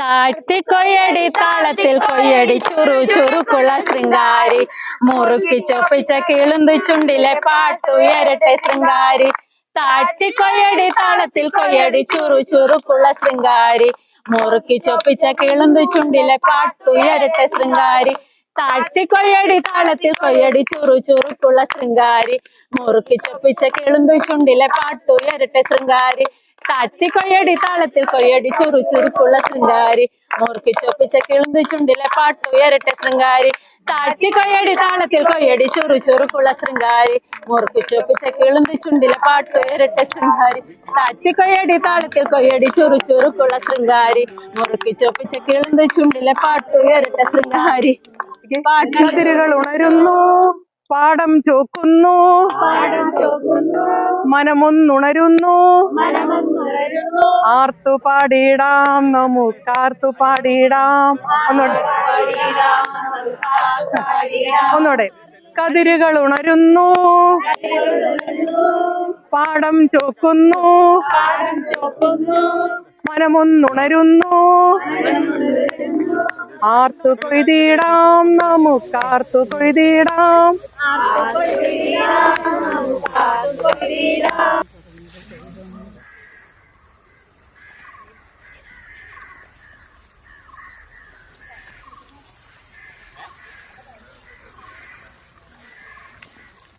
താഴ്ത്തി കൊയ്യടി താളത്തിൽ കൊയ്യടി ചുറു ചുറുക്കുള്ള ശൃംഗാരി. മുറുക്കി ചൊപ്പിച്ച കിളുന്തു ചുണ്ടിലെ പാട്ടുയരട്ടെ ശൃംഗാരി. താഴ്ത്തി കൊയ്യടി താളത്തിൽ കൊയ്യടി ചുറു ചുറുക്കുള്ള ശൃംഗാരി. മുറുക്കി ചൊപ്പിച്ച കിളുന്തു ചുണ്ടിലെ പാട്ടുയരട്ടെ ശൃംഗാരി. താഴ്ത്തി കൊയ്യടി താളത്തിൽ കൊയ്യടി ചുറു ചുറുക്കുള്ള ശൃംഗാരി. മുറുക്കി ചൊപ്പിച്ച കിളുന്തു ചുണ്ടിലെ പാട്ടുയരട്ടെ ശൃംഗാരി. താഴ്ത്തി കൊയ്യടി താളത്തിൽ കൊയ്യടി ചുറു ചുറുക്കുള്ള ശൃംഗാരി. മുറുക്കി ചൊപ്പിച്ച കിളുന്തി ചുണ്ടിലെ പാട്ടുയരട്ടെ ശൃംഗാരി. താഴ്ത്തി കൊയ്യടി താളത്തിൽ കൊയ്യടി ചുറു ചുറുക്കുള്ള ശൃംഗാരി. മുറുക്കി ചൊപ്പിച്ച കിളുന്തി ചുണ്ടിലെ പാട്ടുയരട്ടെ ശൃംഗാരി. താഴ്ത്തി കൊയ്യടി താളത്തിൽ കൊയ്യടി ചുറു ചുറുക്കുള്ള ശൃംഗാരി. മുറുക്കി ചൊപ്പിച്ച കിളുന്തി ചുണ്ടിലെ പാട്ടുയരട്ടെ ശൃംഗാരി. പാട്ടുതിരുകൾ ഉണരുന്നു പാടം ചോക്കുന്നു മനമൊന്നുണരുന്നു. ആർത്തു പാടിയിടാം നമുക്കാർത്തു പാടിയിടാം. ഒന്നോടെ. ഒന്നോടെ. കതിരുകൾ ഉണരുന്നു. പാടം ചോക്കുന്നു. മനമൊന്നുണരുന്നു. ആർത്തു കൊയ്തിടാം നമുക്കാർത്തു കൊയ്തിടാം